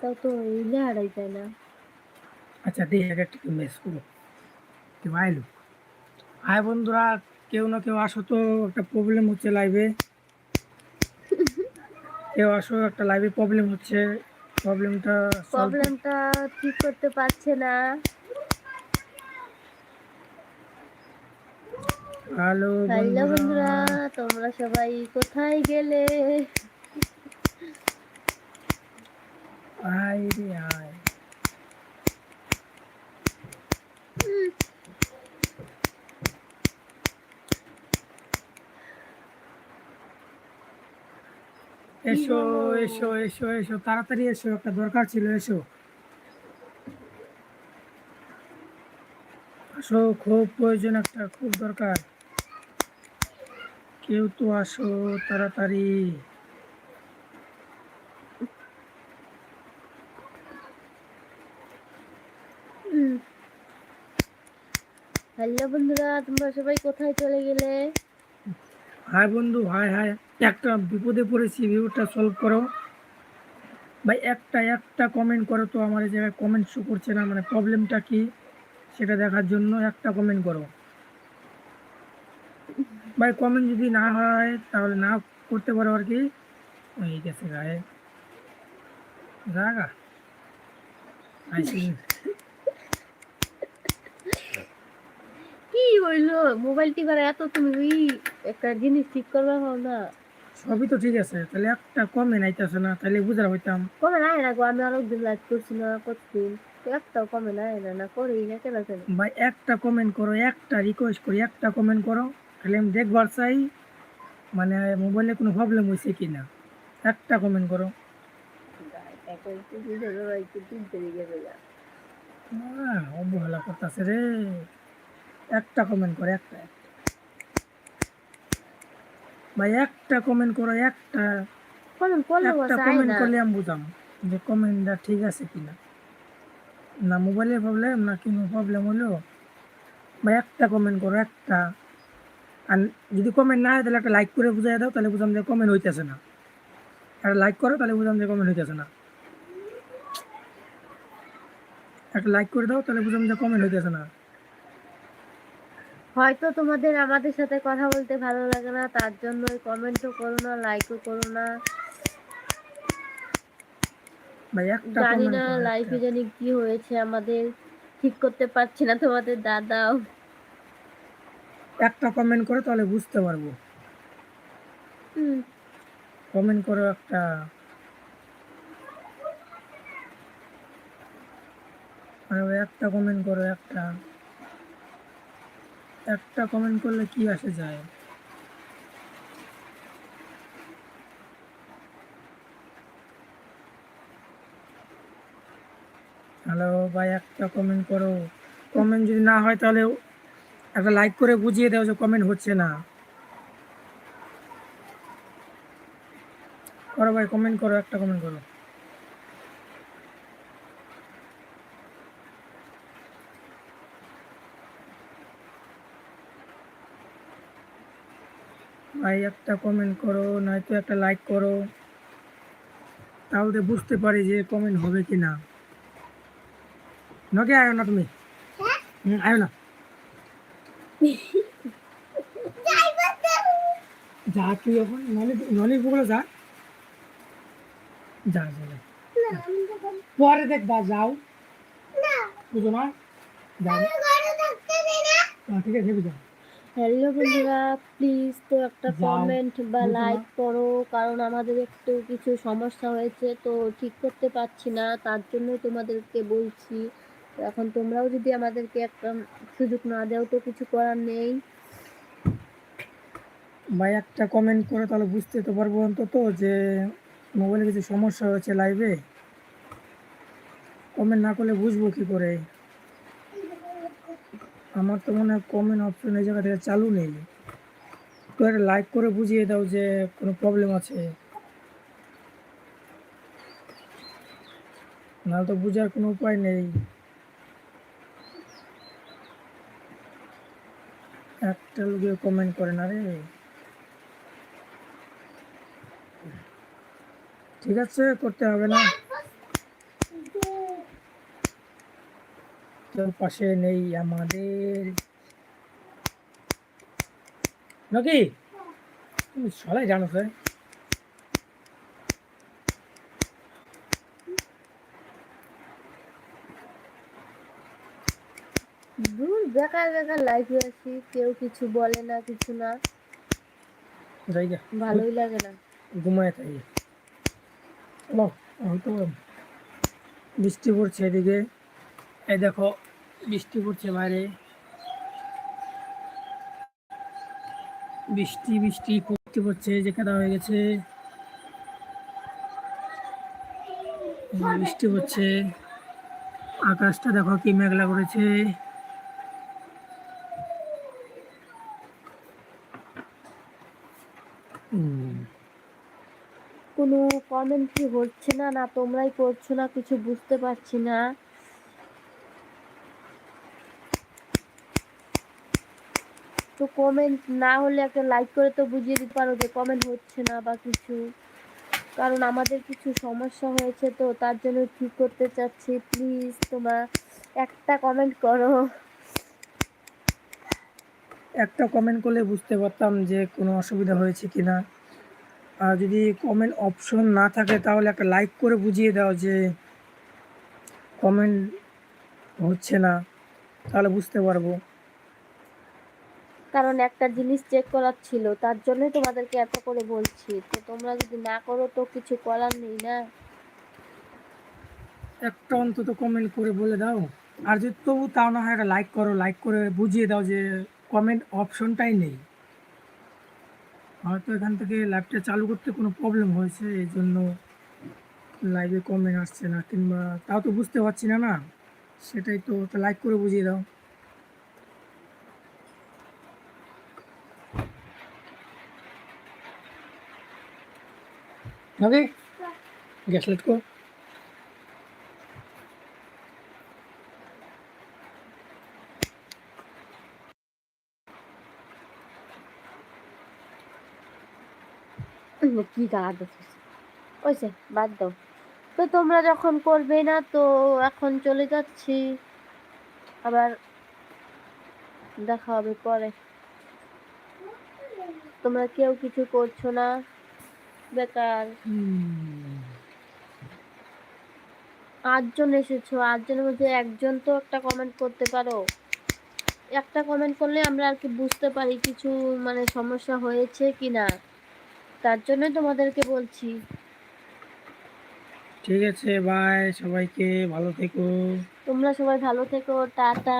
তাও তো ইলে হারাই যায় না আচ্ছা এক একটা মেস করো। কেউ আইলো? হাই বন্ধুরা, কেউ না কেউ আসো তো, একটা প্রবলেম হচ্ছে লাইভে কেউ আসো, একটা লাইভে প্রবলেম হচ্ছে। প্রবলেমটা প্রবলেমটা ঠিক করতে পারছে না। হ্যালো হ্যালো বন্ধুরা। তোমরা সবাই কোথায় গেলে? আয় রে আয় এসো এসো এসো এসো তাড়াতাড়ি এসো একটা দরকার ছিল এসো। আসো খুব প্রয়োজন একটা খুব দরকার। কেউ তো আসো তাড়াতাড়ি। হ্যালো বন্ধুরা তোমরা সবাই কোথায় চলে গেলে? হাই বন্ধু হাই হাই। একটা বিপদে পড়েছি ভিডিওটা সলভ করো। ভাই একটা একটা কমেন্ট করো তো আমার এই জায়গায় কমেন্ট শো করছে না মানে প্রবলেমটা কি সেটা দেখার জন্য একটা কমেন্ট করো। ভাই কমেন্ট যদি না হয় তাহলে না করতে পারো আর কি। এই গেছে গায়ে। জাগা। কি হইল? মোবাইল টিপার এত তুমি ওই একটা জিনিস ঠিক করবে হও না। সবই তো ঠিক আছে। তাহলে একটা কমেন্ট আইতেছে না তাহলে বুঝার হইতাম। কমে নাই না গো আমি অনেক দিন লাইভ করছি না কতদিন? একটা একটাও কমে নাই না না করি না কেন ভাই একটা কমেন্ট করো একটা রিকোয়েস্ট করি একটা কমেন্ট করো। আমি দেখবার চাই মানে মোবাইলে কোনো প্রবলেম হয়েছে কি না একটা কমেন্ট করো। অবহেলা করতেছে রে। একটা কমেন্ট করো একটা। ভাই একটা কমেন্ট করো একটা। একটা কমেন্ট করলে আমি বুঝাম যে কমেন্টটা ঠিক আছে কিনা। না মোবাইলের প্রবলেম না কোনো প্রবলেম হলো। ভাই একটা কমেন্ট করো একটা। আর যদি কমেন্ট না হয় তাহলে একটা লাইক করে বুঝাই দাও তাহলে বুঝাম যে কমেন্ট হইতেছে না। আর লাইক করো তাহলে বুঝাম যে কমেন্ট হইতেছে না। একটা লাইক করে দাও তাহলে বুঝাম যে কমেন্ট হইতেছে না। হয়তো তোমাদের আমাদের সাথে কথা বলতে ভালো লাগে না তার জন্য কমেন্টও করো না লাইকও করো না। একটা জানি না লাইফে জানি কি হয়েছে আমাদের ঠিক করতে পারছি না তোমাদের দাদাও। একটা কমেন্ট করো তাহলে বুঝতে পারব। হুম, কমেন্ট করো একটা। আর একটা কমেন্ট করো একটা। একটা কমেন্ট করলে কি আসে যায়? হ্যালো ভাই একটা কমেন্ট করো। কমেন্ট যদি না হয় তাহলে একটা লাইক করে বুঝিয়ে দাও যে কমেন্ট হচ্ছে না। করো ভাই কমেন্ট করো একটা কমেন্ট করো। ভাই একটা কমেন্ট করো নয়তো একটা লাইক করো। তাহলে বুঝতে পারি যে কমেন্ট হবে কি না নকে আয়ো না তুমি? হুম, আয়ো না। যা তুই এখন নলি নলির পুকুরে যা। যা পরে দেখবা যাও। বুঝো না ঠিক আছে বুঝো হ্যালো বন্ধুরা প্লিজ তো একটা কমেন্ট বা। লাইক করো কারণ আমাদের একটু কিছু সমস্যা হয়েছে তো ঠিক করতে পারছি না তার জন্য তোমাদেরকে বলছি। এখন তোমরাও যদি আমাদেরকে একটা সুযোগ না দাও তো কিছু করার নেই। ভাই, একটা কমেন্ট করে তাহলে বুঝতে তো পারব অন্তত যে মোবাইলে কিছু সমস্যা হয়েছে লাইভে কমেন্ট না করলে বুঝব কি করে? আমার তো মনে হয় কমেন্ট অপশন এই জায়গা থেকে চালু নেই। তো একটা লাইক করে বুঝিয়ে দাও যে কোনো প্রবলেম আছে। নাহলে তো বোঝার কোনো উপায় নেই। একটা লোকে কমেন্ট করে না রে। ঠিক আছে, করতে হবে না। তোর পাশে নেই আমাদের। নাকি, তুমি সবাই জানো স্যার দূর বেকার বেকার লাইফে আসি কেউ কিছু বলে না কিছু না। জায়গা ভালোই লাগে না। ঘুমায় তাই। হয়তো বৃষ্টি পড়ছে এদিকে। এই দেখো বৃষ্টি পড়ছে বাইরে। বৃষ্টি বৃষ্টি পড়তে পড়ছে যে কাদা হয়ে গেছে। বৃষ্টি পড়ছে। আকাশটা দেখো কি মেঘলা করেছে হুম কোনো কমেন্ট কি হচ্ছে না না তোমরাই করছ না, কিছু বুঝতে পারছি না। তো কমেন্ট না হলে একটা লাইক করে তো বুঝিয়ে দিতে পারো যে কমেন্ট হচ্ছে না বা কিছু। কারণ আমাদের কিছু সমস্যা হয়েছে তো তার জন্য ঠিক করতে চাচ্ছি। প্লিজ তোমরা একটা কমেন্ট করো। একটা কমেন্ট করলে বুঝতে পারতাম যে কোনো অসুবিধা হয়েছে কি না আর যদি কমেন্ট অপশন না থাকে তাহলে একটা লাইক করে বুঝিয়ে দাও যে কমেন্ট হচ্ছে না তাহলে বুঝতে পারব। কারণ একটা জিনিস চেক করার ছিল তার জন্যই তোমাদেরকে এত করে বলছি। তো তোমরা যদি না করো তো কিছু করার নেই না। একটা অন্তত কমেন্ট করে বলে দাও। আর যদি তবু তাও না হয় একটা লাইক করো লাইক করে বুঝিয়ে দাও যে কমেন্ট অপশনটাই নেই। হয়তো এখান থেকে লাইভটা চালু করতে কোনো প্রবলেম হয়েছে এই জন্য লাইভে কমেন্ট আসছে না, কিংবা তাও তো বুঝতে পারছি না না, সেটাই তো লাইক করে বুঝিয়ে দাও। হবে গ্যাস লাইট কর কি বাদ দাও। তো তোমরা যখন করবে না, তো এখন চলে যাচ্ছি। আবার দেখা হবে পরে। তোমরা কেউ কিছু করছ না? বেকার। আটজন এসেছ, আটজনের মধ্যে একজন তো একটা কমেন্ট করতে পারো। একটা কমেন্ট করলে আমরা আর কি বুঝতে পারি কিছু মানে সমস্যা হয়েছে কি না তার জন্য তোমাদেরকে বলছি। ঠিক আছে বাই সবাইকে ভালো থেকো। তোমরা সবাই ভালো থেকো টাটা।